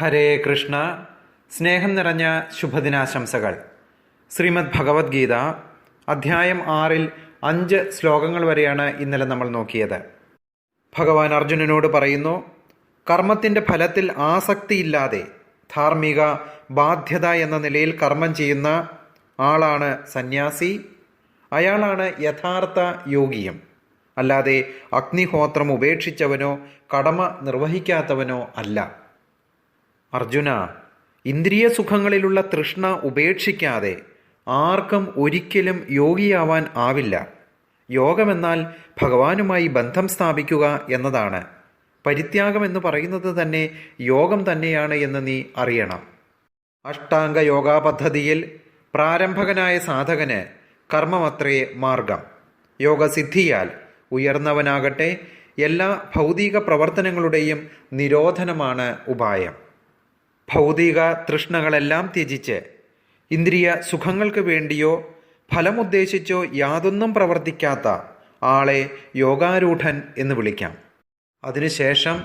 ഹരേ കൃഷ്ണ. സ്നേഹം നിറഞ്ഞ ശുഭദിനാശംസകൾ. ശ്രീമദ് ഭഗവത്ഗീത അധ്യായം ആറിൽ അഞ്ച് ശ്ലോകങ്ങൾ വരെയാണ് ഇന്നലെ നമ്മൾ നോക്കിയത്. ഭഗവാൻ അർജുനനോട് പറയുന്നു കർമ്മത്തിന്റെ ഫലത്തിൽ ആസക്തിയില്ലാതെ ധാർമ്മിക ബാധ്യത എന്ന നിലയിൽ കർമ്മം ചെയ്യുന്ന ആളാണ് സന്യാസി. അയാളാണ് യഥാർത്ഥ യോഗിയും. അല്ലാതെ അഗ്നിഹോത്രം ഉപേക്ഷിച്ചവനോ കടമ നിർവഹിക്കാത്തവനോ അല്ല. അർജുന ഇന്ദ്രിയ സുഖങ്ങളിലുള്ള തൃഷ്ണ ഉപേക്ഷിക്കാതെ ആർക്കും ഒരിക്കലും യോഗിയാവാൻ ആവില്ല. യോഗമെന്നാൽ ഭഗവാനുമായി ബന്ധം സ്ഥാപിക്കുക എന്നതാണ്. പരിത്യാഗം എന്ന് പറയുന്നത് തന്നെ യോഗം തന്നെയാണ് എന്ന് നീ അറിയണം. അഷ്ടാംഗ യോഗാ പദ്ധതിയിൽ പ്രാരംഭകനായ സാധകന് കർമ്മമത്രേ മാർഗം. യോഗസിദ്ധിയാൽ ഉയർന്നവനാകട്ടെ എല്ലാ ഭൗതിക പ്രവർത്തനങ്ങളുടെയും നിരോധനമാണ് ഉപായം. ഭൗതിക തൃഷ്ണകളെല്ലാം ത്യജിച്ച് ഇന്ദ്രിയ സുഖങ്ങൾക്ക് വേണ്ടിയോ ഫലമുദ്ദേശിച്ചോ യാതൊന്നും പ്രവർത്തിക്കാത്ത ആളെ യോഗാരൂഢൻ എന്ന് വിളിക്കാം. അതിനുശേഷം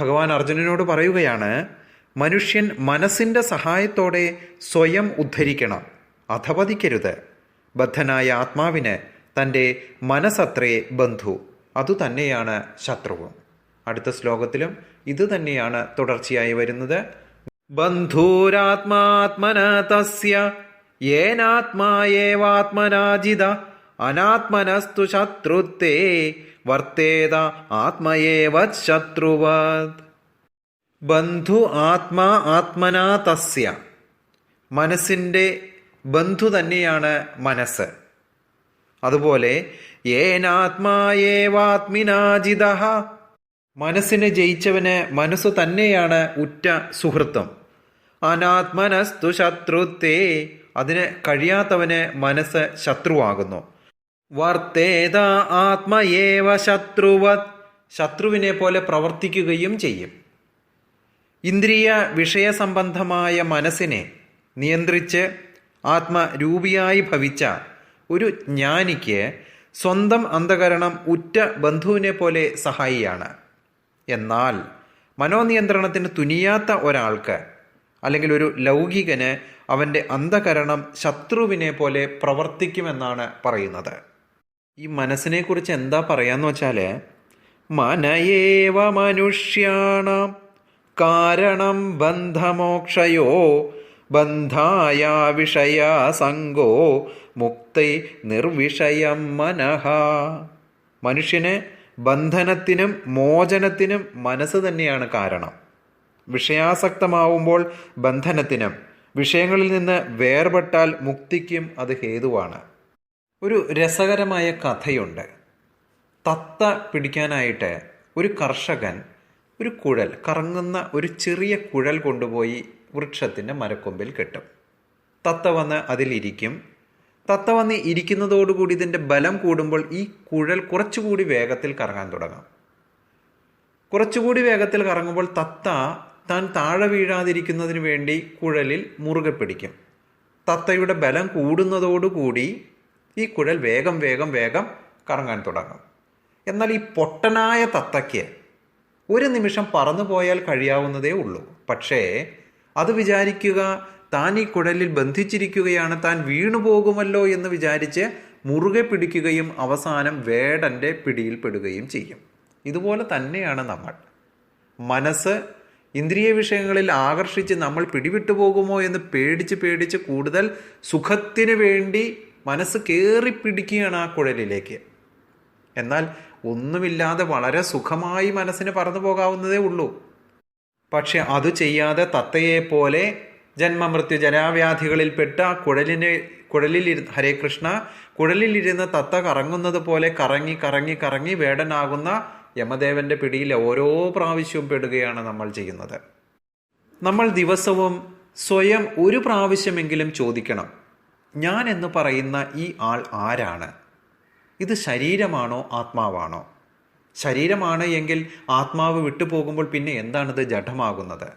ഭഗവാൻ അർജുനനോട് പറയുകയാണ് മനുഷ്യൻ മനസ്സിന്റെ സഹായത്തോടെ സ്വയം ഉദ്ധരിക്കണം അധപതിക്കരുത്. ബദ്ധനായ ആത്മാവിന് തന്റെ മനസ്സത്രേ ബന്ധു അതുതന്നെയാണ് ശത്രുവും. അടുത്ത ശ്ലോകത്തിലും ഇതുതന്നെയാണ് തുടർച്ചയായി വരുന്നത്. ബന്ധൂരാത്മാത്മന തസ്യ യേനാത്മായേവാത്മനാജിത അനാത്മനസ്തു ശത്രുത്തേ വർത്തേത ആത്മയേവത് ശത്രുവത്. ബന്ധു ആത്മാ ആത്മനാ തസ്യ മനസ്സിന്റെ ബന്ധു തന്നെയാണ് മനസ്സ്. അതുപോലെ ഏനാത്മായേവാത്മിനാജിത മനസ്സിനെ ജയിച്ചവന് മനസ്സു തന്നെയാണ് ഉറ്റ സുഹൃത്തും. അനാത്മനസ്തു ശത്രുത്തേ. അതിന് കഴിയാത്തവന് മനസ്സ് ശത്രുവാകുന്നു. വർത്തേത ആത്മയേവ ശത്രുവത്. ശത്രുവിനെ പോലെ പ്രവർത്തിക്കുകയും ചെയ്യും. ഇന്ദ്രിയ വിഷയസംബന്ധമായ മനസ്സിനെ നിയന്ത്രിച്ച് ആത്മരൂപിയായി ഭവിച്ച ഒരു ജ്ഞാനിക്ക് സ്വന്തം അന്ധകരണം ഉറ്റ ബന്ധുവിനെ പോലെ സഹായിയാണ്. എന്നാൽ മനോനിയന്ത്രണത്തിന് തുനിയാത്ത ഒരാൾക്ക് അല്ലെങ്കിൽ ഒരു ലൗകികന് അവന്റെ അന്ധകരണം ശത്രുവിനെ പോലെ പ്രവർത്തിക്കുമെന്നാണ് പറയുന്നത്. ഈ മനസ്സിനെ കുറിച്ച് എന്താ പറയാന്ന് വെച്ചാൽ മനയേവ മനുഷ്യാണാം കാരണം ബന്ധമോക്ഷയോ ബന്ധായ വിഷയ സംഗോ മുക്തി നിർവിഷയം മനഃ. മനുഷ്യന് ബന്ധനത്തിനും മോചനത്തിനും മനസ്സ് തന്നെയാണ് കാരണം. വിഷയാസക്തമാവുമ്പോൾ ബന്ധനത്തിനും വിഷയങ്ങളിൽ നിന്ന് വേർപെട്ടാൽ മുക്തിക്കും അത് ഹേതുവാണ്. ഒരു രസകരമായ കഥയുണ്ട്. തത്ത പിടിക്കാനായിട്ട് ഒരു കർഷകൻ ഒരു കുഴൽ കറങ്ങുന്ന ഒരു ചെറിയ കുഴൽ കൊണ്ടുപോയി വൃക്ഷത്തിന്റെ മരക്കൊമ്പിൽ കെട്ടും. തത്ത വന്ന് അതിലിരിക്കും. തത്ത വന്ന് ഇരിക്കുന്നതോടുകൂടി ഇതിന്റെ ബലം കൂടുമ്പോൾ ഈ കുഴൽ കുറച്ചുകൂടി വേഗത്തിൽ കറങ്ങാൻ തുടങ്ങും. കുറച്ചുകൂടി വേഗത്തിൽ കറങ്ങുമ്പോൾ തത്ത താൻ താഴെ വീഴാതിരിക്കുന്നതിന് വേണ്ടി കുഴലിൽ മുറുകെ പിടിക്കും. തത്തയുടെ ബലം കൂടുന്നതോടുകൂടി ഈ കുഴൽ വേഗം വേഗം വേഗം കറങ്ങാൻ തുടങ്ങും. എന്നാൽ ഈ പൊട്ടനായ തത്തയ്ക്ക് ഒരു നിമിഷം പറന്നു പോയാൽ കഴിയാവുന്നതേ ഉള്ളൂ. പക്ഷേ അത് വിചാരിക്കുക താൻ ഈ കുഴലിൽ ബന്ധിച്ചിരിക്കുകയാണ് താൻ വീണു പോകുമല്ലോ എന്ന് വിചാരിച്ച് മുറുകെ പിടിക്കുകയും അവസാനം വേടന്റെ പിടിയിൽപ്പെടുകയും ചെയ്യും. ഇതുപോലെ തന്നെയാണ് നമ്മൾ. മനസ്സ് ഇന്ദ്രിയ വിഷയങ്ങളിൽ ആകർഷിച്ച് നമ്മൾ പിടിവിട്ടു പോകുമോ എന്ന് പേടിച്ച് പേടിച്ച് കൂടുതൽ സുഖത്തിന് വേണ്ടി മനസ്സ് കയറി പിടിക്കുകയാണ് ആ കുഴലിലേക്ക്. എന്നാൽ ഒന്നുമില്ലാതെ വളരെ സുഖമായി മനസ്സിന് പറന്നു പോകാവുന്നതേ ഉള്ളൂ. പക്ഷെ അത് ചെയ്യാതെ തത്തയെ പോലെ ജന്മമൃത്യു ജനാവ്യാധികളിൽപ്പെട്ട ആ കുഴലിനെ കുഴലിലിരു ഹരേ കൃഷ്ണ കുഴലിലിരുന്ന് തത്ത കറങ്ങുന്നത് പോലെ കറങ്ങി കറങ്ങി കറങ്ങി വേടനാകുന്ന യമദേവന്റെ പിടിയിൽ ഓരോ പ്രാവശ്യവും പെടുകയാണ് നമ്മൾ ചെയ്യുന്നത്. നമ്മൾ ദിവസവും സ്വയം ഒരു പ്രാവശ്യമെങ്കിലും ചോദിക്കണം ഞാൻ എന്ന് പറയുന്ന ഈ ആൾ ആരാണ്? ഇത് ശരീരമാണോ ആത്മാവാണോ? ശരീരമാണ് എങ്കിൽ ആത്മാവ് വിട്ടുപോകുമ്പോൾ പിന്നെ എന്താണിത് ജഡമാകുന്നത്?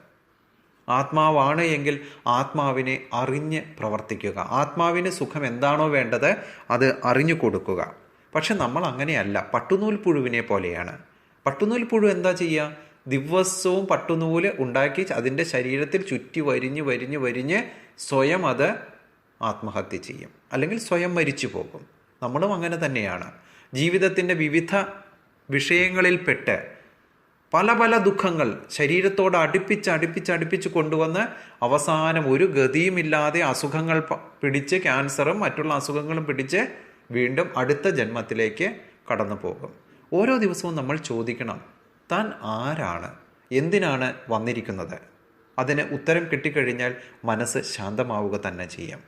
ആത്മാവാണ് എങ്കിൽ ആത്മാവിനെ അറിഞ്ഞ് പ്രവർത്തിക്കുക. ആത്മാവിന് സുഖം എന്താണോ വേണ്ടത് അത് അറിഞ്ഞു കൊടുക്കുക. പക്ഷെ നമ്മൾ അങ്ങനെയല്ല. പട്ടുനൂൽ പുഴുവിനെ പോലെയാണ്. പട്ടുനൂൽ പുഴു എന്താ ചെയ്യുക ദിവസവും പട്ടുനൂൽ ഉണ്ടാക്കി അതിന്റെ ശരീരത്തിൽ ചുറ്റി വരിഞ്ഞ് വരിഞ്ഞ് വരിഞ്ഞ് സ്വയം അത് ആത്മഹത്യ ചെയ്യും. അല്ലെങ്കിൽ സ്വയം മരിച്ചു പോകും. നമ്മളും അങ്ങനെ തന്നെയാണ്. ജീവിതത്തിന്റെ വിവിധ വിഷയങ്ങളിൽപ്പെട്ട് പല പല ദുഃഖങ്ങൾ ശരീരത്തോട് അടുപ്പിച്ച് അടുപ്പിച്ച് അടുപ്പിച്ച് കൊണ്ടുവന്ന് അവസാനം ഒരു ഗതിയുമില്ലാതെ അസുഖങ്ങൾ പിടിച്ച് ക്യാൻസറും മറ്റുള്ള അസുഖങ്ങളും പിടിച്ച് വീണ്ടും അടുത്ത ജന്മത്തിലേക്ക് കടന്നു പോകും. ഓരോ ദിവസവും നമ്മൾ ചോദിക്കണം താൻ ആരാണ്? എന്തിനാണ് വന്നിരിക്കുന്നത്? അതിന് ഉത്തരം കിട്ടിക്കഴിഞ്ഞാൽ മനസ്സ് ശാന്തമാവുക തന്നെ ചെയ്യും.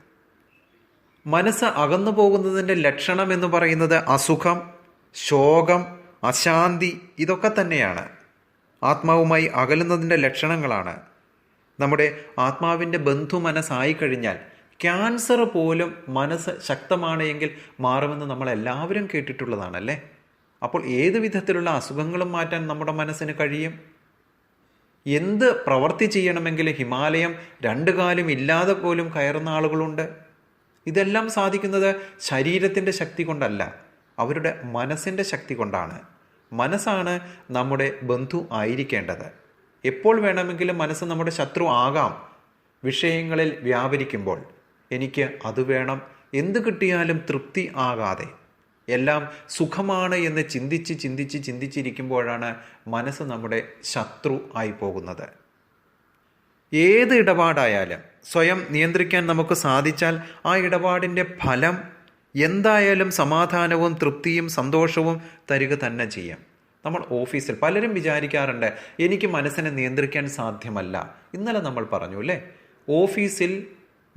മനസ്സ് അകന്നു പോകുന്നതിന്റെ ലക്ഷണം എന്ന് പറയുന്നത് അസുഖം ശോകം അശാന്തി ഇതൊക്കെ തന്നെയാണ്. ആത്മാവുമായി അകലുന്നതിന്റെ ലക്ഷണങ്ങളാണ്. നമ്മുടെ ആത്മാവിന്റെ ബന്ധു മനസ്സായി കഴിഞ്ഞാൽ ക്യാൻസർ പോലും മനസ്സ് ശക്തമാണ് എങ്കിൽ മാറുമെന്ന് നമ്മൾ എല്ലാവരും കേട്ടിട്ടുള്ളതാണല്ലേ? അപ്പോൾ ഏത് വിധത്തിലുള്ള അസുഖങ്ങളും മാറ്റാൻ നമ്മുടെ മനസ്സിന് കഴിയും? എന്ത് പ്രവൃത്തി ചെയ്യണമെങ്കിൽ ഹിമാലയം രണ്ടു കാലും ഇല്ലാതെ പോലും കയറുന്ന ആളുകളുണ്ട്? ഇതെല്ലാം സാധിക്കുന്നത് ശരീരത്തിന്റെ ശക്തി കൊണ്ടല്ല അവരുടെ മനസ്സിന്റെ ശക്തി കൊണ്ടാണ്. മനസ്സാണ് നമ്മുടെ ബന്ധു ആയിരിക്കേണ്ടത്. എപ്പോൾ വേണമെങ്കിലും മനസ്സ് നമ്മുടെ ശത്രു ആകാം വിഷയങ്ങളിൽ വ്യാപരിക്കുമ്പോൾ. എനിക്ക് അത് വേണം. എന്ത് കിട്ടിയാലും തൃപ്തി ആകാതെ. എല്ലാം സുഖമാണ് എന്ന് ചിന്തിച്ച് ചിന്തിച്ച് ചിന്തിച്ചിരിക്കുമ്പോഴാണ് മനസ്സ് നമ്മുടെ ശത്രു ആയി പോകുന്നത്. ഏത് ഇടപാടായാലും സ്വയം നിയന്ത്രിക്കാൻ നമുക്ക് സാധിച്ചാൽ ആ ഇടപാടിന്റെ ഫലം എന്തായാലും സമാധാനവും തൃപ്തിയും സന്തോഷവും തരിക തന്നെ ചെയ്യാം. നമ്മൾ ഓഫീസിൽ പലരും വിചാരിക്കാറുണ്ട് എനിക്ക് മനസ്സിനെ നിയന്ത്രിക്കാൻ സാധ്യമല്ല. ഇന്നലെ നമ്മൾ പറഞ്ഞു അല്ലേ? ഓഫീസിൽ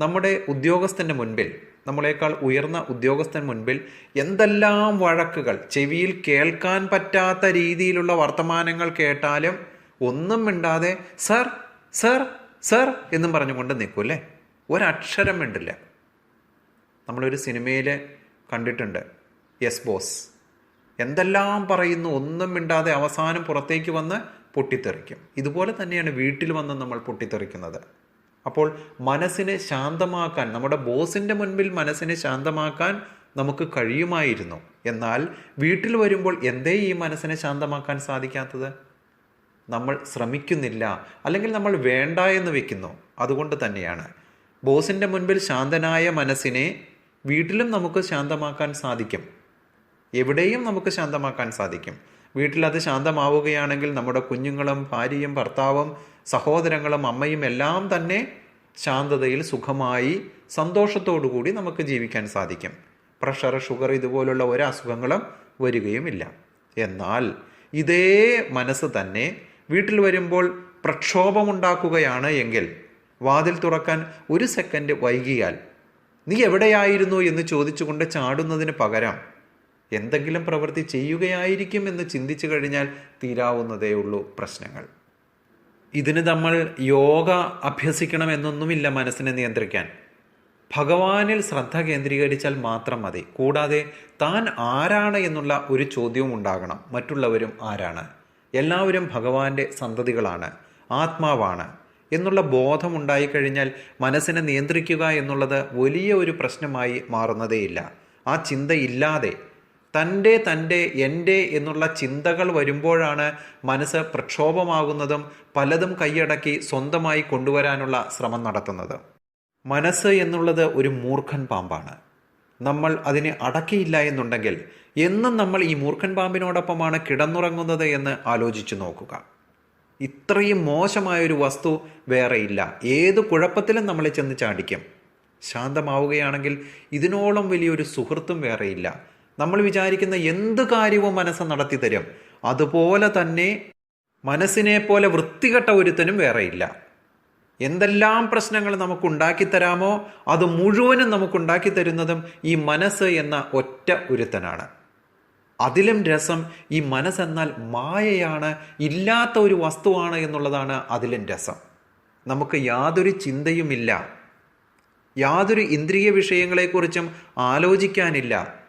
നമ്മുടെ ഉദ്യോഗസ്ഥന്റെ മുൻപിൽ നമ്മളെക്കാൾ ഉയർന്ന ഉദ്യോഗസ്ഥൻ മുൻപിൽ എന്തെല്ലാം വഴക്കുകൾ ചെവിയിൽ കേൾക്കാൻ പറ്റാത്ത രീതിയിലുള്ള വർത്തമാനങ്ങൾ കേട്ടാലും ഒന്നും മിണ്ടാതെ സർ സർ സർ എന്നും പറഞ്ഞുകൊണ്ട് നിൽക്കും അല്ലേ? ഒരക്ഷരം മിണ്ടില്ല. നമ്മളൊരു സിനിമയിൽ കണ്ടിട്ടുണ്ട് യെസ് ബോസ് എന്തെല്ലാം പറയുന്നു ഒന്നും മിണ്ടാതെ അവസാനം പുറത്തേക്ക് വന്ന് പൊട്ടിത്തെറിക്കും. ഇതുപോലെ തന്നെയാണ് വീട്ടിൽ വന്ന് നമ്മൾ പൊട്ടിത്തെറിക്കുന്നത്. അപ്പോൾ മനസ്സിനെ ശാന്തമാക്കാൻ നമ്മുടെ ബോസിന്റെ മുൻപിൽ മനസ്സിനെ ശാന്തമാക്കാൻ നമുക്ക് കഴിയുമായിരുന്നു. എന്നാൽ വീട്ടിൽ വരുമ്പോൾ എന്തേ ഈ മനസ്സിനെ ശാന്തമാക്കാൻ സാധിക്കാത്തത്? നമ്മൾ ശ്രമിക്കുന്നില്ല അല്ലെങ്കിൽ നമ്മൾ വേണ്ട എന്ന് വെക്കുന്നു. അതുകൊണ്ട് തന്നെയാണ്. ബോസിന്റെ മുൻപിൽ ശാന്തനായ മനസ്സിനെ വീട്ടിലും നമുക്ക് ശാന്തമാക്കാൻ സാധിക്കും. എവിടെയും നമുക്ക് ശാന്തമാക്കാൻ സാധിക്കും. വീട്ടിൽ അത് ശാന്തമാവുകയാണെങ്കിൽ നമ്മുടെ കുഞ്ഞുങ്ങളും ഭാര്യയും ഭർത്താവും സഹോദരങ്ങളും അമ്മയും എല്ലാം തന്നെ ശാന്തതയിൽ സുഖമായി കൂടി നമുക്ക് ജീവിക്കാൻ സാധിക്കും. പ്രഷർ ഷുഗർ ഇതുപോലുള്ള ഒരു അസുഖങ്ങളും വരികയുമില്ല. എന്നാൽ ഇതേ മനസ്സ് തന്നെ വീട്ടിൽ വരുമ്പോൾ പ്രക്ഷോഭമുണ്ടാക്കുകയാണ് എങ്കിൽ വാതിൽ തുറക്കാൻ ഒരു സെക്കൻഡ് വൈകിയാൽ നീ എവിടെയായിരുന്നു എന്ന് ചോദിച്ചുകൊണ്ട് ചാടുന്നതിന് പകരം എന്തെങ്കിലും പ്രവൃത്തി ചെയ്യുകയായിരിക്കും എന്ന് ചിന്തിച്ചു കഴിഞ്ഞാൽ തീരാവുന്നതേ ഉള്ളൂ പ്രശ്നങ്ങൾ. ഇതിന് നമ്മൾ യോഗ അഭ്യസിക്കണമെന്നൊന്നുമില്ല മനസ്സിനെ നിയന്ത്രിക്കാൻ. ഭഗവാനിൽ ശ്രദ്ധ കേന്ദ്രീകരിച്ചാൽ മാത്രം മതി. കൂടാതെ താൻ ആരാണ് എന്നുള്ള ഒരു ചോദ്യവും ഉണ്ടാകണം. മറ്റുള്ളവരും ആരാണ്? എല്ലാവരും ഭഗവാന്റെ സന്തതികളാണ് ആത്മാവാണ് എന്നുള്ള ബോധം ഉണ്ടായിക്കഴിഞ്ഞാൽ മനസ്സിനെ നിയന്ത്രിക്കുക എന്നുള്ളത് വലിയ ഒരു പ്രശ്നമായി മാറുന്നതേയില്ല. ആ ചിന്തയില്ലാതെ തന്റെ തന്റെ എന്റെ എന്നുള്ള ചിന്തകൾ വരുമ്പോഴാണ് മനസ്സ് പ്രക്ഷോഭമാകുന്നതും പലതും കൈയടക്കി സ്വന്തമായി കൊണ്ടുവരാനുള്ള ശ്രമം നടത്തുന്നത്. മനസ്സ് എന്നുള്ളത് ഒരു മൂർഖൻ പാമ്പാണ്. നമ്മൾ അതിനെ അടക്കിയില്ല എന്നുണ്ടെങ്കിൽ എന്നും നമ്മൾ ഈ മൂർഖൻ പാമ്പിനോടൊപ്പമാണ് കിടന്നുറങ്ങുന്നത് എന്ന് ആലോചിച്ചു നോക്കുക. ഇത്രയും മോശമായൊരു വസ്തു വേറെയില്ല ഏത് കുഴപ്പത്തിലും നമ്മളെ ചെന്ന് ചാടിക്കും. ശാന്തമാവുകയാണെങ്കിൽ ഇതിനോളം വലിയൊരു സുഹൃത്തും വേറെയില്ല നമ്മൾ വിചാരിക്കുന്ന എന്ത് കാര്യവും മനസ്സ് നടത്തി തരും. അതുപോലെ തന്നെ മനസ്സിനെ പോലെ വൃത്തികെട്ട ഒരുത്തനും വേറെയില്ല എന്തെല്ലാം പ്രശ്നങ്ങൾ നമുക്ക് ഉണ്ടാക്കി തരാമോ അത് മുഴുവനും നമുക്ക് ഉണ്ടാക്കി തരുന്നതും ഈ മനസ്സ് എന്ന ഒറ്റ ഒരുത്തനാണ്. അതിലും രസം ഈ മനസ്സെന്നാൽ മായയാണ് ഇല്ലാത്ത ഒരു വസ്തുവാണ് എന്നുള്ളതാണ് അതിലും രസം. നമുക്ക് യാതൊരു ചിന്തയുമില്ല. യാതൊരു ഇന്ദ്രിയ വിഷയങ്ങളെക്കുറിച്ചും ആലോചിക്കാനില്ല.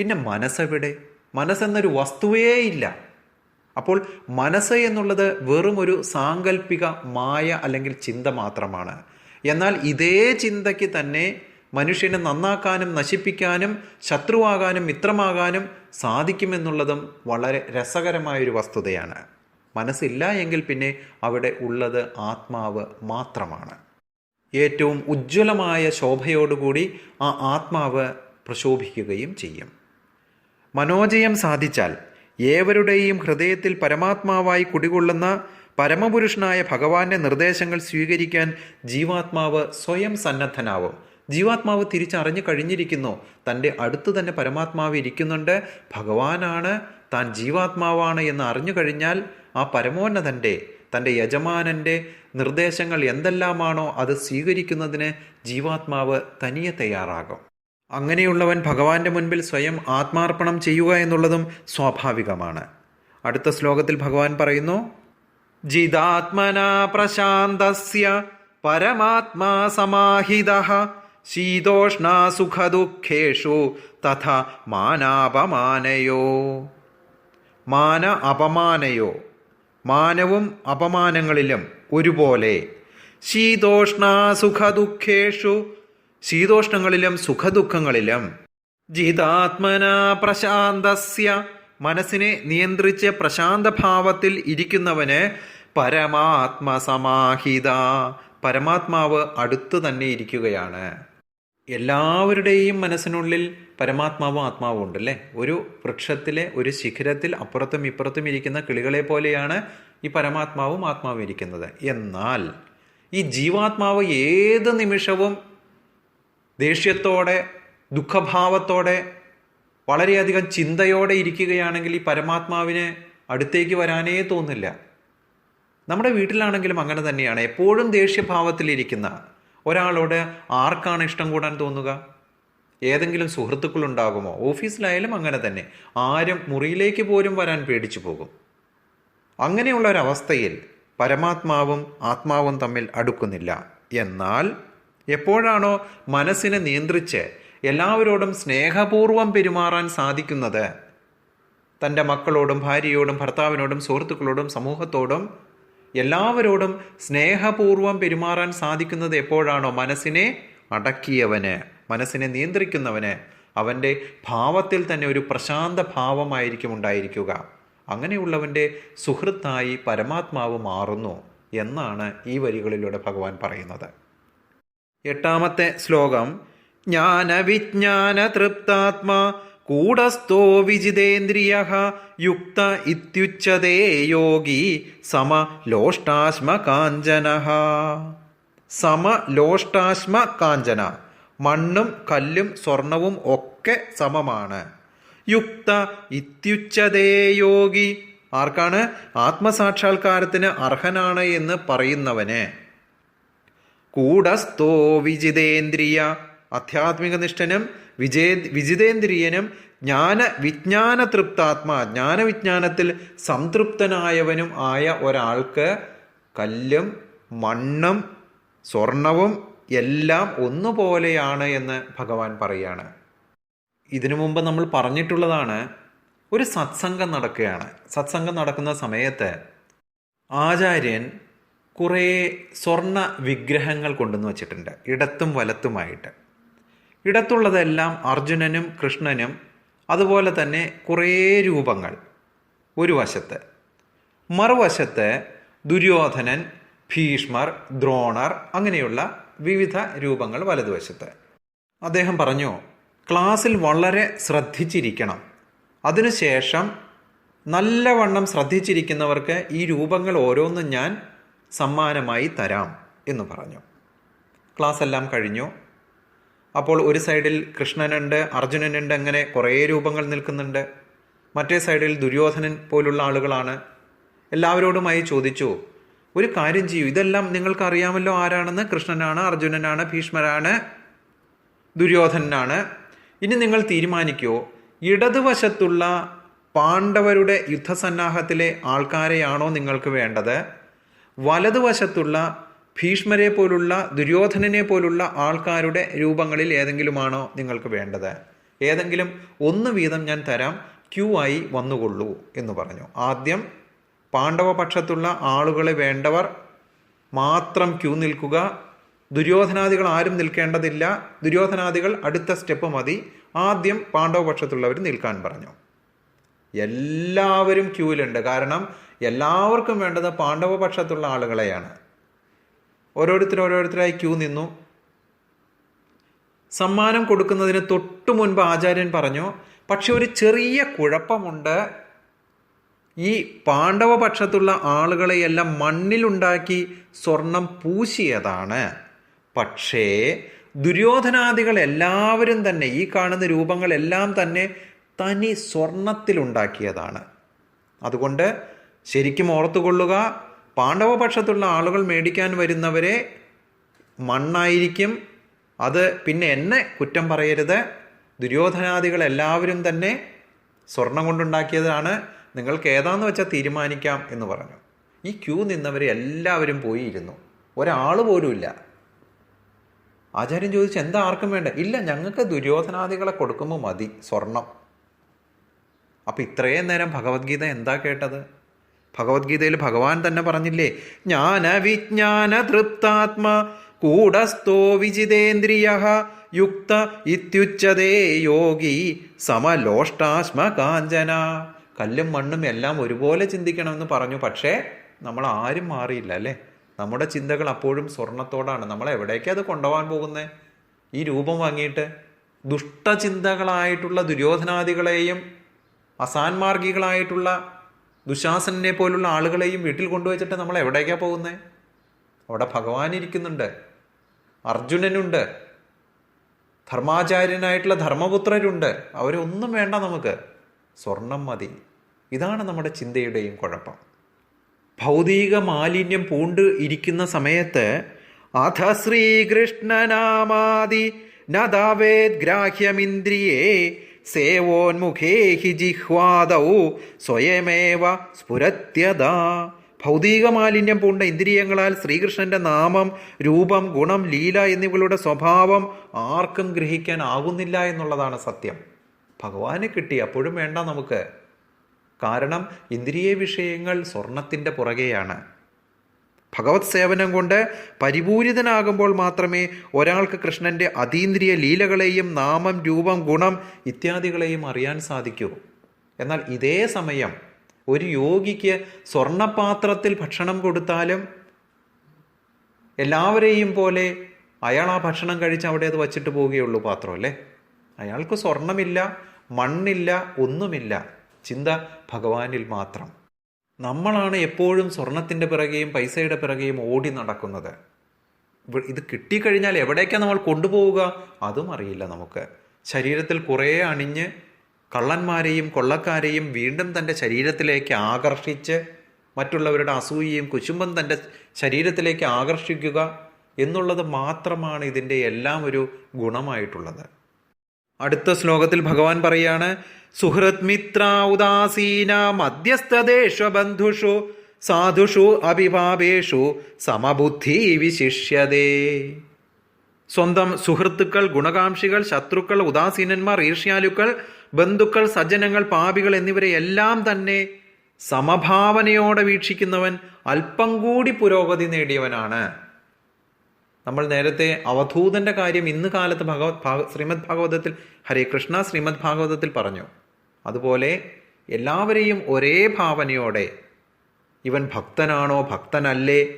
പിന്നെ മനസ്സെവിടെ? മനസ്സെന്നൊരു വസ്തുവേ ഇല്ല അപ്പോൾ മനസ്സ് എന്നുള്ളത് വെറും ഒരു സാങ്കല്പിക മായ അല്ലെങ്കിൽ ചിന്ത മാത്രമാണ്. എന്നാൽ ഇതേ ചിന്തയ്ക്ക് തന്നെ മനുഷ്യനെ നന്നാക്കാനും നശിപ്പിക്കാനും ശത്രുവാകാനും മിത്രമാകാനും സാധിക്കുമെന്നുള്ളതും വളരെ രസകരമായൊരു വസ്തുതയാണ്. മനസ്സില്ല എങ്കിൽ പിന്നെ അവിടെ ഉള്ളത് ആത്മാവ് മാത്രമാണ്. ഏറ്റവും ഉജ്ജ്വലമായ ശോഭയോടുകൂടി ആ ആത്മാവ് പ്രശോഭിക്കുകയും ചെയ്യും. മനോജയം സാധിച്ചാൽ ഏവരുടെയും ഹൃദയത്തിൽ പരമാത്മാവായി കുടികൊള്ളുന്ന പരമപുരുഷനായ ഭഗവാന്റെ നിർദ്ദേശങ്ങൾ സ്വീകരിക്കാൻ ജീവാത്മാവ് സ്വയം സന്നദ്ധനാവും. ജീവാത്മാവ് തിരിച്ചറിഞ്ഞു കഴിഞ്ഞിരിക്കുന്നു. തന്റെ അടുത്ത് തന്നെ പരമാത്മാവ് ഇരിക്കുന്നുണ്ട്. ഭഗവാനാണ് താൻ ജീവാത്മാവാണ് എന്ന് അറിഞ്ഞു കഴിഞ്ഞാൽ ആ പരമോന്നതന്റെ തന്റെ യജമാനന്റെ നിർദ്ദേശങ്ങൾ എന്തെല്ലാമാണോ അത് സ്വീകരിക്കുന്നതിന് ജീവാത്മാവ് തനിയെ തയ്യാറാകും. അങ്ങനെയുള്ളവൻ ഭഗവാന്റെ മുൻപിൽ സ്വയം ആത്മാർപ്പണം ചെയ്യുക എന്നുള്ളതും സ്വാഭാവികമാണ്. അടുത്ത ശ്ലോകത്തിൽ ഭഗവാൻ പറയുന്നു ജിതാത്മന പ്രശാന്തസ്യ പരമാത്മാ സമാഹിത ശീതോഷ്ണ സുഖദുഃഖേഷു തഥ മാനാപമാനയോ. മാന അപമാനയോ മാനവും അപമാനങ്ങളിലും ഒരുപോലെ ശീതോഷ്ണ സുഖദുഃഖേഷു ശീതോഷ്ണങ്ങളിലും സുഖദുഃഖങ്ങളിലും. ജിതാത്മന പ്രശാന്തസ്യ. മനസ്സിനെ നിയന്ത്രിച്ച് പ്രശാന്ത ഭാവത്തിൽ ഇരിക്കുന്നവന് പരമാത്മസമാഹിത. പരമാത്മാവ് അടുത്തു തന്നെ ഇരിക്കുകയാണ്. എല്ലാവരുടെയും മനസ്സിനുള്ളിൽ പരമാത്മാവും ആത്മാവും ഉണ്ട് അല്ലേ ഒരു വൃക്ഷത്തിലെ ഒരു ശിഖരത്തിൽ അപ്പുറത്തും ഇപ്പുറത്തും ഇരിക്കുന്ന കിളികളെ പോലെയാണ് ഈ പരമാത്മാവും ആത്മാവും ഇരിക്കുന്നത്. എന്നാൽ ഈ ജീവാത്മാവ് ഏത് നിമിഷവും ദേഷ്യത്തോടെ ദുഃഖഭാവത്തോടെ വളരെയധികം ചിന്തയോടെ ഇരിക്കുകയാണെങ്കിൽ ഈ പരമാത്മാവിനെ അടുത്തേക്ക് വരാനേ തോന്നില്ല. നമ്മുടെ വീട്ടിലാണെങ്കിലും അങ്ങനെ തന്നെയാണ്. എപ്പോഴും ദേഷ്യഭാവത്തിലിരിക്കുന്ന ഒരാളോട് ആർക്കാണ് ഇഷ്ടം കൂടാൻ തോന്നുക? ഏതെങ്കിലും സുഹൃത്തുക്കളുണ്ടാകുമോ? ഓഫീസിലായാലും അങ്ങനെ തന്നെ. ആരും മുറിയിലേക്ക് പോലും വരാൻ പേടിച്ചു പോകും. അങ്ങനെയുള്ള ഒരവസ്ഥയിൽ പരമാത്മാവും ആത്മാവും തമ്മിൽ അടുക്കുന്നില്ല. എന്നാൽ എപ്പോഴാണോ മനസ്സിനെ നിയന്ത്രിച്ച് എല്ലാവരോടും സ്നേഹപൂർവം പെരുമാറാൻ സാധിക്കുന്നത്? തന്റെ മക്കളോടും ഭാര്യയോടും ഭർത്താവിനോടും സുഹൃത്തുക്കളോടും സമൂഹത്തോടും എല്ലാവരോടും സ്നേഹപൂർവം പെരുമാറാൻ സാധിക്കുന്നത് എപ്പോഴാണോ മനസ്സിനെ അടക്കിയവന് മനസ്സിനെ നിയന്ത്രിക്കുന്നവന് അവന്റെ ഭാവത്തിൽ തന്നെ ഒരു പ്രശാന്ത ഭാവമായിരിക്കും ഉണ്ടായിരിക്കുക. അങ്ങനെയുള്ളവന്റെ സുഹൃത്തായി പരമാത്മാവ് മാറുന്നു എന്നാണ് ഈ വരികളിലൂടെ ഭഗവാൻ പറയുന്നത്. എട്ടാമത്തെ ശ്ലോകം. ജ്ഞാനവിജ്ഞാന തൃപ്താത്മാ കൂടസ്ഥോ വിജിതേന്ദ്രിയ യുക്ത ഇത്യുച്ചതേ യോഗി സമ ലോഷ്ടാശ്മ കാഞ്ചന സമ ലോഷ്ടാശ്മ കാഞ്ചന മണ്ണും കല്ലും സ്വർണവും ഒക്കെ സമമാണ്. യുക്ത ഇത്യുച്ചതേ യോഗി. ആർക്കാണ്? ആത്മസാക്ഷാത്കാരത്തിന് അർഹനാണ് എന്ന് പറയുന്നവന്. കൂടസ്ഥോ വിജിതേന്ദ്രിയ. ആധ്യാത്മിക നിഷ്ഠനും വിജയ വിജിതേന്ദ്രിയനും ജ്ഞാന വിജ്ഞാന തൃപ്താത്മാ ജ്ഞാനവിജ്ഞാനത്തിൽ സംതൃപ്തനായവനും ആയ ഒരാൾക്ക് കല്ലും മണ്ണും സ്വർണവും എല്ലാം ഒന്നുപോലെയാണ് എന്ന് ഭഗവാൻ പറയാണ്. ഇതിനു മുമ്പ് നമ്മൾ പറഞ്ഞിട്ടുള്ളതാണ് ഒരു സത്സംഗം നടക്കുകയാണ്. സത്സംഗം നടക്കുന്ന സമയത്ത് ആചാര്യൻ കുറേ സ്വർണ വിഗ്രഹങ്ങൾ കൊണ്ടുവന്ന് വച്ചിട്ടുണ്ട്. ഇടത്തും വലത്തുമായിട്ട്. ഇടത്തുള്ളതെല്ലാം അർജുനനും കൃഷ്ണനും അതുപോലെ തന്നെ കുറേ രൂപങ്ങൾ ഒരു വശത്ത്. മറുവശത്ത് ദുര്യോധനൻ ഭീഷ്മർ ദ്രോണർ അങ്ങനെയുള്ള വിവിധ രൂപങ്ങൾ വലതുവശത്ത്. അദ്ദേഹം പറഞ്ഞു ക്ലാസ്സിൽ വളരെ ശ്രദ്ധിച്ചിരിക്കണം. അതിനുശേഷം നല്ലവണ്ണം ശ്രദ്ധിച്ചിരിക്കുന്നവർക്ക് ഈ രൂപങ്ങൾ ഓരോന്നും ഞാൻ സമ്മാനമായി തരാം എന്ന് പറഞ്ഞു. ക്ലാസ് എല്ലാം കഴിഞ്ഞു. അപ്പോൾ ഒരു സൈഡിൽ കൃഷ്ണനുണ്ട് അർജുനനുണ്ട് അങ്ങനെ കുറേ രൂപങ്ങൾ നിൽക്കുന്നുണ്ട്. മറ്റേ സൈഡിൽ ദുര്യോധനൻ പോലുള്ള ആളുകളാണ്. എല്ലാവരോടുമായി ചോദിച്ചു ഒരു കാര്യം ചെയ്യൂ ഇതെല്ലാം നിങ്ങൾക്ക് അറിയാമല്ലോ ആരാണെന്ന്? കൃഷ്ണനാണ് അർജുനനാണ് ഭീഷ്മരാണ് ദുര്യോധനനാണ്. ഇനി നിങ്ങൾ തീരുമാനിക്കൂ ഇടതുവശത്തുള്ള പാണ്ഡവരുടെ യുദ്ധസന്നാഹത്തിലെ ആൾക്കാരെയാണോ നിങ്ങൾക്ക് വേണ്ടത്? വലതുവശത്തുള്ള ഭീഷ്മരെ പോലുള്ള ദുര്യോധനനെ പോലുള്ള ആൾക്കാരുടെ രൂപങ്ങളിൽ ഏതെങ്കിലുമാണോ നിങ്ങൾക്ക് വേണ്ടത്. ഏതെങ്കിലും ഒന്ന് വീതം ഞാൻ തരാം ക്യൂ ആയി വന്നുകൊള്ളൂ എന്ന് പറഞ്ഞു. ആദ്യം പാണ്ഡവപക്ഷത്തുള്ള ആളുകളെ വേണ്ടവർ മാത്രം ക്യൂ നിൽക്കുക. ദുര്യോധനാദികൾ ആരും നിൽക്കേണ്ടതില്ല. ദുര്യോധനാദികൾ അടുത്ത സ്റ്റെപ്പ് മതി. ആദ്യം പാണ്ഡവപക്ഷത്തുള്ളവർ നിൽക്കാൻ പറഞ്ഞു. എല്ലാവരും ക്യൂവിലുണ്ട്. കാരണം എല്ലാവർക്കും വേണ്ടത് പാണ്ഡവ പക്ഷത്തുള്ള ആളുകളെയാണ്. ഓരോരുത്തരും ഓരോരുത്തരായി ക്യൂ നിന്നു. സമ്മാനം കൊടുക്കുന്നതിന് തൊട്ടു മുൻപ് ആചാര്യൻ പറഞ്ഞു പക്ഷെ ഒരു ചെറിയ കുഴപ്പമുണ്ട്. ഈ പാണ്ഡവ പക്ഷത്തുള്ള ആളുകളെയെല്ലാം മണ്ണിലുണ്ടാക്കി സ്വർണം പൂശിയതാണ്. പക്ഷേ ദുര്യോധനാദികൾ എല്ലാവരും തന്നെ ഈ കാണുന്ന രൂപങ്ങളെല്ലാം തന്നെ തനി സ്വർണത്തിലുണ്ടാക്കിയതാണ്. അതുകൊണ്ട് ശരിക്കും ഓർത്തുകൊള്ളുക പാണ്ഡവപക്ഷത്തുള്ള ആളുകൾ മേടിക്കാൻ വരുന്നവരെ മണ്ണായിരിക്കും. അത് പിന്നെ എന്നെ കുറ്റം പറയരുത്. ദുര്യോധനാദികൾ എല്ലാവരും തന്നെ സ്വർണം കൊണ്ടുണ്ടാക്കിയതാണ്. നിങ്ങൾക്ക് ഏതാന്ന് വെച്ചാൽ തീരുമാനിക്കാം എന്ന് പറഞ്ഞു. ഈ ക്യൂ നിന്നവരെ എല്ലാവരും പോയി ഇരുന്നു ഒരാൾ പോലുമില്ല ആചാര്യൻ ചോദിച്ചു എന്താ ആർക്കും വേണ്ട? ഇല്ല ഞങ്ങൾക്ക് ദുര്യോധനാദികളെ കൊടുക്കുമ്പോൾ മതി സ്വർണം. അപ്പം ഇത്രയും നേരം ഭഗവത്ഗീത എന്താ കേട്ടത്? ഭഗവത്ഗീതയിൽ ഭഗവാൻ തന്നെ പറഞ്ഞില്ലേ ജ്ഞാന വിജ്ഞാന തൃപ്താത്മ കൂടസ്ഥോ വിജിതേന്ദ്രിയ യുക്ത ഇത്യുച്ചതേ യോഗി സമലോഷ്ടാശ്മ കാഞ്ചന കല്ലും മണ്ണും എല്ലാം ഒരുപോലെ ചിന്തിക്കണമെന്ന് പറഞ്ഞു പക്ഷേ നമ്മൾ ആരും മാറിയില്ല അല്ലേ? നമ്മുടെ ചിന്തകൾ അപ്പോഴും സ്വർണത്തോടാണ്. നമ്മൾ എവിടേക്കാണ് അത് കൊണ്ടുപോകാൻ പോകുന്നത് ഈ രൂപം വാങ്ങിയിട്ട് ദുഷ്ടചിന്തകളായിട്ടുള്ള ദുര്യോധനാദികളെയും അസാൻമാർഗികളായിട്ടുള്ള ദുശാസനെ പോലുള്ള ആളുകളെയും വീട്ടിൽ കൊണ്ടുവച്ചിട്ട് നമ്മൾ എവിടേക്കാണ് പോകുന്നത് അവിടെ ഭഗവാൻ ഇരിക്കുന്നുണ്ട്. അർജുനനുണ്ട്. ധർമാചാര്യനായിട്ടുള്ള ധർമ്മപുത്രരുണ്ട്. അവരൊന്നും വേണ്ട നമുക്ക്. സ്വർണം മതി. ഇതാണ് നമ്മുടെ ചിന്തയുടെയും കുഴപ്പം. ഭൗതിക മാലിന്യം പൂണ്ട് ഇരിക്കുന്ന സമയത്ത് അധ ശ്രീകൃഷ്ണനാമാതി നദാവേദ് ഗ്രാഹ്യമിന്ദ്രിയേ സേവോന്മുഖേ ഹി ജിഹ്വാദൗ സ്വയമേവ സ്ഫുരത്യത. ഭൗതിക മാലിന്യം പൂണ്ട ഇന്ദ്രിയങ്ങളാൽ ശ്രീകൃഷ്ണന്റെ നാമം രൂപം ഗുണം ലീല എന്നിവകളുടെ സ്വഭാവം ആർക്കും ഗ്രഹിക്കാൻ ആകുന്നില്ല എന്നുള്ളതാണ് സത്യം. ഭഗവാന് കിട്ടി അപ്പോഴും വേണ്ട നമുക്ക്. കാരണം ഇന്ദ്രിയ വിഷയങ്ങൾ സ്വർണത്തിന്റെ പുറകെയാണ്. ഭഗവത് സേവനം കൊണ്ട് പരിപൂരിതനാകുമ്പോൾ മാത്രമേ ഒരാൾക്ക് കൃഷ്ണന്റെ അതീന്ദ്രിയ ലീലകളെയും നാമം രൂപം ഗുണം ഇത്യാദികളെയും അറിയാൻ സാധിക്കൂ. എന്നാൽ ഇതേ സമയം ഒരു യോഗിക്ക് സ്വർണപാത്രത്തിൽ ഭക്ഷണം കൊടുത്താലും എല്ലാവരെയും പോലെ അയാൾ ആ ഭക്ഷണം കഴിച്ച് അവിടെ അത് വച്ചിട്ട് പോവുകയുള്ളൂ പാത്രം അല്ലേ? അയാൾക്ക് സ്വർണമില്ല മണ്ണില്ല ഒന്നുമില്ല. ചിന്ത ഭഗവാനിൽ മാത്രം. നമ്മളാണ് എപ്പോഴും സ്വർണത്തിന്റെ പിറകെയും പൈസയുടെ പിറകെയും ഓടി നടക്കുന്നത്. ഇത് കിട്ടിക്കഴിഞ്ഞാൽ എവിടേക്കാണ് നമ്മൾ കൊണ്ടുപോവുക? അതും അറിയില്ല നമുക്ക്. ശരീരത്തിൽ കുറേ അണിഞ്ഞ് കള്ളന്മാരെയും കൊള്ളക്കാരെയും വീണ്ടും തന്റെ ശരീരത്തിലേക്ക് ആകർഷിച്ച് മറ്റുള്ളവരുടെ അസൂയയും കുശുമ്പം തന്റെ ശരീരത്തിലേക്ക് ആകർഷിക്കുക എന്നുള്ളത് മാത്രമാണ് ഇതിന്റെ എല്ലാം ഒരു ഗുണമായിട്ടുള്ളത്. അടുത്ത ശ്ലോകത്തിൽ ഭഗവാൻ പറയാണ് സുഹൃത് മിത്ര ഉദാസീന മധ്യസ്ഥദേശു ബന്ധുഷു സാധുഷു അഭിഭാവേഷു സമബുദ്ധി വിശിഷ്യതേ. സ്വന്തം സുഹൃത്തുക്കൾ ഗുണകാംക്ഷികൾ ശത്രുക്കൾ ഉദാസീനന്മാർ ഈർഷ്യാലുക്കൾ ബന്ധുക്കൾ സജ്ജനങ്ങൾ പാപികൾ എന്നിവരെ എല്ലാം തന്നെ സമഭാവനയോടെ വീക്ഷിക്കുന്നവൻ അല്പം കൂടി പുരോഗതി നേടിയവനാണ്. നമ്മൾ നേരത്തെ അവധൂതന്റെ കാര്യം ഇന്ന് കാലത്ത് ഭഗവത് ഭാഗ ശ്രീമദ് ഭാഗവതത്തിൽ ഹരേ കൃഷ്ണ ശ്രീമദ് ഭാഗവതത്തിൽ പറഞ്ഞു. അതുപോലെ എല്ലാവരെയും ഒരേ ഭാവനയോടെ ഇവൻ ഭക്തനാണോ ഭക്തനല്ലേ?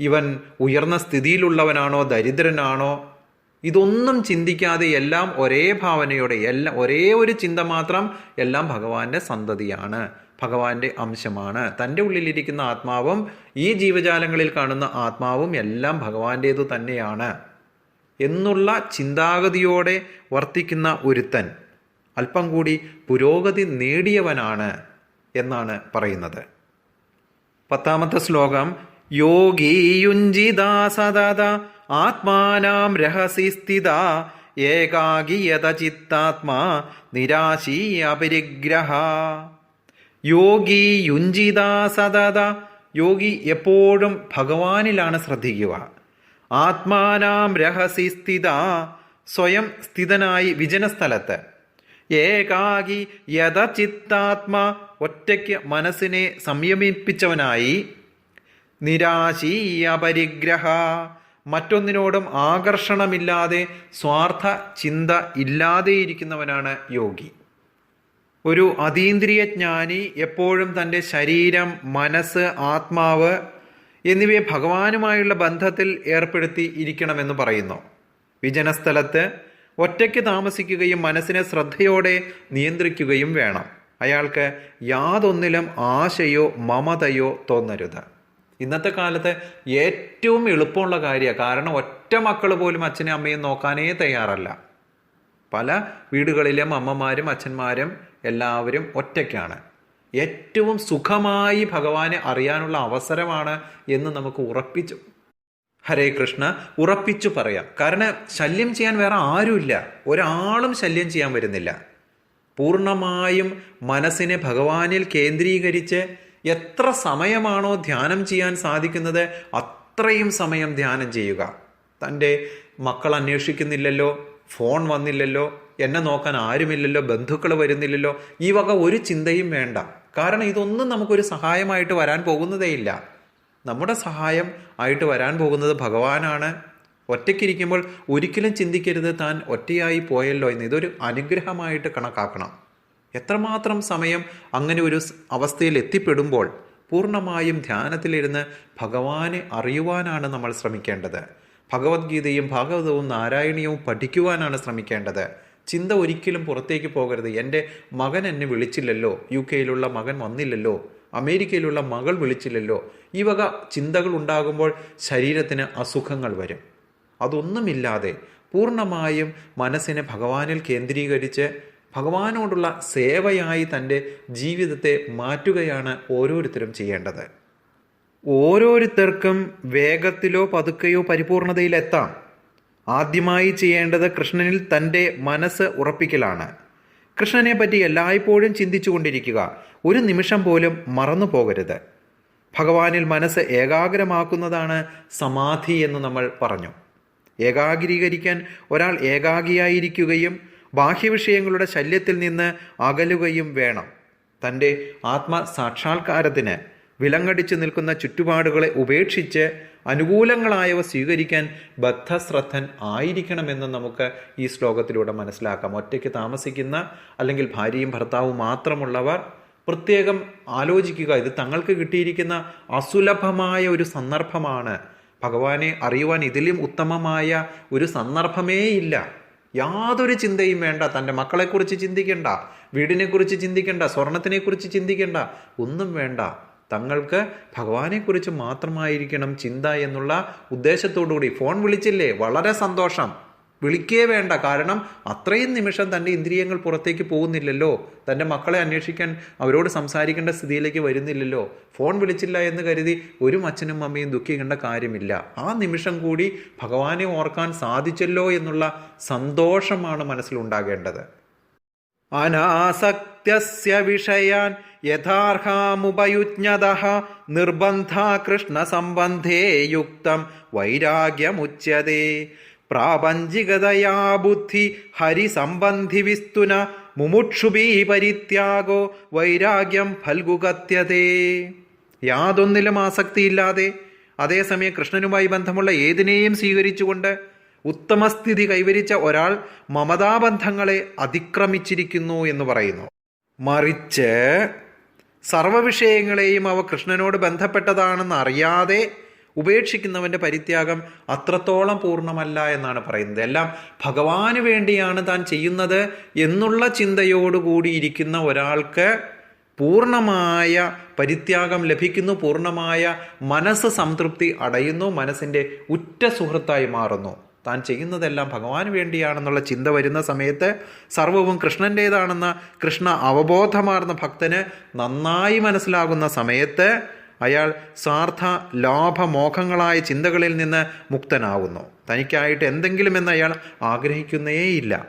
ഇവൻ ഉയർന്ന സ്ഥിതിയിലുള്ളവനാണോ ദരിദ്രനാണോ? ഇതൊന്നും ചിന്തിക്കാതെ എല്ലാം ഒരേ ഭാവനയോടെ എല്ലാം ഒരേ ഒരു ചിന്ത മാത്രം എല്ലാം ഭഗവാന്റെ സന്തതിയാണ് ഭഗവാന്റെ അംശമാണ്. തന്റെ ഉള്ളിലിരിക്കുന്ന ആത്മാവും ഈ ജീവജാലങ്ങളിൽ കാണുന്ന ആത്മാവും എല്ലാം ഭഗവാന്റേതു തന്നെയാണ്. എന്നുള്ള ചിന്താഗതിയോടെ വർത്തിക്കുന്ന ഒരുത്തൻ അല്പം കൂടി പുരോഗതി നേടിയവനാണ് എന്നാണ് പറയുന്നത്. പത്താമത്തെ ശ്ലോകം യോഗീയുഞ്ജിതാ സദത ആത്മാനാം രഹസി സ്ഥിത ഏകാഗിയത ചിത്താത്മാ നിരാശി അപരിഗ്രഹ യോഗി യുഞ്ജിതാ സദത യോഗി എപ്പോഴും ഭഗവാനിലാണ് ശ്രദ്ധിക്കുക. ആത്മാനാം രഹസി സ്ഥിത സ്വയം സ്ഥിതനായി വിജനസ്ഥലത്ത്. ഏകാകി യഥചിത്താത്മാ ഒറ്റയ്ക്ക് മനസ്സിനെ സംയമിപ്പിച്ചവനായി നിരാശീയ പരിഗ്രഹ മറ്റൊന്നിനോടും ആകർഷണമില്ലാതെ സ്വാർത്ഥ ചിന്ത ഇല്ലാതെയിരിക്കുന്നവനാണ് യോഗി. ഒരു അതീന്ദ്രിയ ജ്ഞാനി എപ്പോഴും തന്റെ ശരീരം മനസ്സ് ആത്മാവ് എന്നിവയെ ഭഗവാനുമായുള്ള ബന്ധത്തിൽ ഏർപ്പെടുത്തി ഇരിക്കണമെന്ന് പറയുന്നു. വിജനസ്ഥലത്ത് ഒറ്റയ്ക്ക് താമസിക്കുകയും മനസ്സിനെ ശ്രദ്ധയോടെ നിയന്ത്രിക്കുകയും വേണം. അയാൾക്ക് യാതൊന്നിലും ആശയോ മമതയോ തോന്നരുത്. ഇന്നത്തെ കാലത്ത് ഏറ്റവും എളുപ്പമുള്ള കാര്യമാണ്. കാരണം ഒറ്റ മക്കൾ പോലും അച്ഛനും അമ്മയും നോക്കാനേ തയ്യാറല്ല. പല വീടുകളിലും അമ്മമാരും അച്ഛന്മാരും എല്ലാവരും ഒറ്റയ്ക്കാണ്. ഏറ്റവും സുഖമായി ഭഗവാനെ അറിയാനുള്ള അവസരമാണ് എന്ന് നമുക്ക് ഉറപ്പിച്ചു ഹരേ കൃഷ്ണ ഉറപ്പിച്ചു പറയാം. കാരണം ശല്യം ചെയ്യാൻ വേറെ ആരുമില്ല. ഒരാളും ശല്യം ചെയ്യാൻ വരുന്നില്ല. പൂർണമായും മനസ്സിനെ ഭഗവാനിൽ കേന്ദ്രീകരിച്ച് എത്ര സമയമാണോ ധ്യാനം ചെയ്യാൻ സാധിക്കുന്നത് അത്രയും സമയം ധ്യാനം ചെയ്യുക. തന്റെ മക്കൾ അന്വേഷിക്കുന്നില്ലല്ലോ ഫോൺ വന്നില്ലല്ലോ എന്നെ നോക്കാൻ ആരുമില്ലല്ലോ ബന്ധുക്കൾ വരുന്നില്ലല്ലോ ഈ വക ഒരു ചിന്തയും വേണ്ട. കാരണം ഇതൊന്നും നമുക്കൊരു സഹായമായിട്ട് വരാൻ പോകുന്നതേയില്ല. നമ്മുടെ സഹായം ആയിട്ട് വരാൻ പോകുന്നത് ഭഗവാനാണ്. ഒറ്റയ്ക്കിരിക്കുമ്പോൾ ഒരിക്കലും ചിന്തിക്കരുത് താൻ ഒറ്റയായി പോയല്ലോ എന്ന്. ഇതൊരു അനുഗ്രഹമായിട്ട് കണക്കാക്കണം. എത്രമാത്രം സമയം അങ്ങനെ ഒരു അവസ്ഥയിൽ എത്തിപ്പെടുമ്പോൾ പൂർണമായും ധ്യാനത്തിലിരുന്ന് ഭഗവാനെ അറിയുവാനാണ് നമ്മൾ ശ്രമിക്കേണ്ടത്. ഭഗവത്ഗീതയും ഭാഗവതവും നാരായണീയവും പഠിക്കുവാനാണ് ശ്രമിക്കേണ്ടത്. ചിന്ത ഒരിക്കലും പുറത്തേക്ക് പോകരുത്. എന്റെ മകൻ എന്നെ വിളിച്ചില്ലല്ലോ. യു കെയിലുള്ള മകൻ വന്നില്ലല്ലോ. അമേരിക്കയിലുള്ള മകൾ വിളിച്ചില്ലല്ലോ. ഈ വക ചിന്തകൾ ഉണ്ടാകുമ്പോൾ ശരീരത്തിന് അസുഖങ്ങൾ വരും. അതൊന്നുമില്ലാതെ പൂർണമായും മനസ്സിനെ ഭഗവാനിൽ കേന്ദ്രീകരിച്ച് ഭഗവാനോടുള്ള സേവയായി തന്റെ ജീവിതത്തെ മാറ്റുകയാണ് ഓരോരുത്തരും ചെയ്യേണ്ടത്. ഓരോരുത്തർക്കും വേഗത്തിലോ പതുക്കെയോ പരിപൂർണതയിലെത്താം. ആദ്യമായി ചെയ്യേണ്ടത് കൃഷ്ണനിൽ തന്റെ മനസ്സ് ഉറപ്പിക്കലാണ്. കൃഷ്ണനെ പറ്റി എല്ലായ്പ്പോഴും ചിന്തിച്ചുകൊണ്ടിരിക്കുക. ഒരു നിമിഷം പോലും മറന്നു പോകരുത്. ഭഗവാനിൽ മനസ്സ് ഏകാഗ്രമാക്കുന്നതാണ് സമാധി എന്ന് നമ്മൾ പറഞ്ഞു. ഏകാഗ്രീകരിക്കാൻ ഒരാൾ ഏകാഗിയായിരിക്കുകയും ബാഹ്യവിഷയങ്ങളുടെ ശല്യത്തിൽ നിന്ന് അകലുകയും വേണം. തന്റെ ആത്മസാക്ഷാത്കാരത്തിന് വിലങ്ങടിച്ചു നിൽക്കുന്ന ചുറ്റുപാടുകളെ ഉപേക്ഷിച്ച് അനുകൂലങ്ങളായവ സ്വീകരിക്കാൻ ബദ്ധശ്രദ്ധൻ ആയിരിക്കണമെന്ന് നമുക്ക് ഈ ശ്ലോകത്തിലൂടെ മനസ്സിലാക്കാം. ഒറ്റയ്ക്ക് താമസിക്കുന്ന അല്ലെങ്കിൽ ഭാര്യയും ഭർത്താവും മാത്രമുള്ളവർ പ്രത്യേകം ആലോചിക്കുക. ഇത് തങ്ങൾക്ക് കിട്ടിയിരിക്കുന്ന അസുലഭമായ ഒരു സന്ദർഭമാണ്. ഭഗവാനെ അറിയുവാൻ ഇതിലും ഉത്തമമായ ഒരു സന്ദർഭമേ ഇല്ല. യാതൊരു ചിന്തയും വേണ്ട. തന്റെ മക്കളെക്കുറിച്ച് ചിന്തിക്കേണ്ട. വീടിനെക്കുറിച്ച് ചിന്തിക്കേണ്ട. സ്വർണത്തിനെക്കുറിച്ച് ചിന്തിക്കേണ്ട. ഒന്നും വേണ്ട. തങ്ങൾക്ക് ഭഗവാനെക്കുറിച്ച് മാത്രമായിരിക്കണം ചിന്ത എന്നുള്ള ഉദ്ദേശത്തോടുകൂടി. ഫോൺ വിളിച്ചില്ലേ? വളരെ സന്തോഷം. വിളിക്കേ വേണ്ട. കാരണം അത്രയും നിമിഷം തന്റെ ഇന്ദ്രിയങ്ങൾ പുറത്തേക്ക് പോകുന്നില്ലല്ലോ. തന്റെ മക്കളെ അന്വേഷിക്കാൻ അവരോട് സംസാരിക്കേണ്ട സ്ഥിതിയിലേക്ക് വരുന്നില്ലല്ലോ. ഫോൺ വിളിച്ചില്ല എന്ന് കരുതി ഒരു അച്ഛനും അമ്മയും ദുഃഖിക്കേണ്ട കാര്യമില്ല. ആ നിമിഷം കൂടി ഭഗവാനെ ഓർക്കാൻ സാധിച്ചല്ലോ എന്നുള്ള സന്തോഷമാണ് മനസ്സിലുണ്ടാകേണ്ടത്. അനാസക്തസ്യ വിഷയാൻ യഥാർഹാമുപയുജ്ഞത നിർബന്ധ കൃഷ്ണസംബന്ധേ യുക്തം വൈരാഗ്യമുച്യതേ. പ്രാപഞ്ചികതയാ ബുദ്ധി ഹരിസംബന്ധി വിസ്തുന മുമുക്ഷുബീ പരിത്യാഗോ വൈരാഗ്യം ഫൽഗുകത്യതേ യാതൊന്നിലും ആസക്തിയില്ലാതെ അതേസമയം കൃഷ്ണനുമായി ബന്ധമുള്ള ഏതിനെയും സ്വീകരിച്ചുകൊണ്ട് ഉത്തമസ്ഥിതി കൈവരിച്ച ഒരാൾ മമതാബന്ധങ്ങളെ അതിക്രമിച്ചിരിക്കുന്നു എന്ന് പറയുന്നു. മറിച്ച് സർവവിഷയങ്ങളെയും അവ കൃഷ്ണനോട് ബന്ധപ്പെട്ടതാണെന്ന് അറിയാതെ ഉപേക്ഷിക്കുന്നവന്റെ പരിത്യാഗം അത്രത്തോളം പൂർണമല്ല എന്നാണ് പറയുന്നത്. എല്ലാം ഭഗവാന് വേണ്ടിയാണ് താൻ ചെയ്യുന്നത് എന്നുള്ള ചിന്തയോടുകൂടി ഇരിക്കുന്ന ഒരാൾക്ക് പൂർണമായ പരിത്യാഗം ലഭിക്കുന്നു പൂർണമായ മനസ്സ് സംതൃപ്തി അടയുന്നു മനസ്സിന്റെ ഉറ്റ സുഹൃത്തായി മാറുന്നു. താൻ ചെയ്യുന്നതെല്ലാം ഭഗവാന് വേണ്ടിയാണെന്നുള്ള ചിന്ത വരുന്ന സമയത്ത് സർവവും കൃഷ്ണന്റേതാണെന്ന കൃഷ്ണ അവബോധമാർന്ന ഭക്തന് നന്നായി മനസ്സിലാകുന്ന സമയത്ത് അയാൾ സ്വാർത്ഥ ലാഭമോഹങ്ങളായ ചിന്തകളിൽ നിന്ന് മുക്തനാവുന്നു. തനിക്കായിട്ട് എന്തെങ്കിലും എന്ന് അയാൾ ആഗ്രഹിക്കുന്നേയില്ല.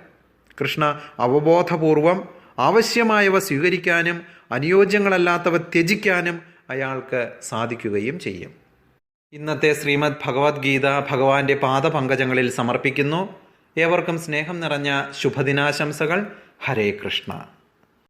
കൃഷ്ണ അവബോധപൂർവം ആവശ്യമായവ സ്വീകരിക്കാനും അനുയോജ്യങ്ങളല്ലാത്തവ ത്യജിക്കാനും അയാൾക്ക് സാധിക്കുകയും ചെയ്യും. ഇന്നത്തെ ശ്രീമദ് ഭഗവത്ഗീത ഭഗവാന്റെ പാദപങ്കജങ്ങളിൽ സമർപ്പിക്കുന്നു. ഏവർക്കും സ്നേഹം നിറഞ്ഞ ശുഭദിനാശംസകൾ. ഹരേ കൃഷ്ണ.